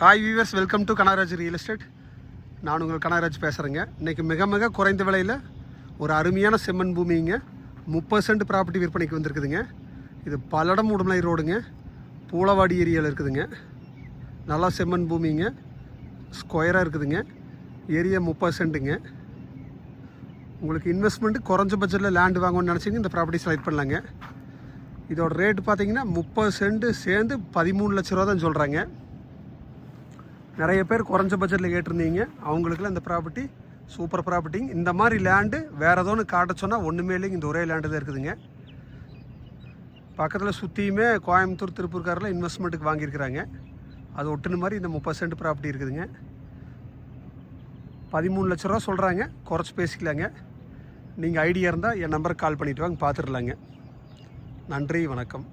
Hi viewers welcome to Kanagaraj real estate நான் உங்கள் கனகராஜ் பேசுகிறேங்க இன்றைக்கி மிக மிக குறைந்த விலையில் ஒரு அருமையான செம்மண் பூமிங்க முப்பது சென்ட் ப்ராப்பர்ட்டி விற்பனைக்கு வந்திருக்குதுங்க. இது பல்லடம் உடுமலை ரோடுங்க. பூளவாடி ஏரியாவில் இருக்குதுங்க. நல்லா செம்மண் பூமிங்க ஸ்கொயராக இருக்குதுங்க. ஏரியா முப்பது சென்ட்டுங்க. உங்களுக்கு இன்வெஸ்ட்மெண்ட் குறைஞ்ச பட்ஜெட்டில் லேண்டு வாங்கணும்னு நினச்சிங்க இந்த ப்ராப்பர்ட்டி செலக்ட் பண்ணலாங்க. இதோட ரேட்டு பார்த்தீங்கன்னா முப்பது சென்ட் சேர்ந்து பதிமூணு லட்ச ரூபா தான் சொல்கிறாங்க நிறைய பேர் குறைஞ்ச பட்ஜெட்டில் கேட்டிருந்தீங்க. அவங்களுக்குலாம் இந்த ப்ராப்பர்ட்டி சூப்பர் ப்ராப்பர்ட்டிங்க இந்த மாதிரி லேண்டு வேறு ஏதோ ஒன்று காட்ட சொன்னால் ஒன்றுமே இல்லைங்க. இந்த ஒரே லேண்டு தான் இருக்குதுங்க. பக்கத்தில் சுற்றியுமே கோயம்புத்தூர் திருப்பூர்காரில் இன்வெஸ்ட்மெண்ட்டுக்கு வாங்கியிருக்கிறாங்க. அது ஒட்டுன மாதிரி இந்த முப்பது சென்ட் ப்ராப்பர்ட்டி இருக்குதுங்க. பதிமூணு லட்ச ரூபா சொல்கிறாங்க குறைச்சி பேசிக்கலாங்க. நீங்கள் ஐடியா இருந்தால் என் நம்பருக்கு கால் பண்ணிவிட்டு வாங்க பார்த்துடலாங்க நன்றி வணக்கம்.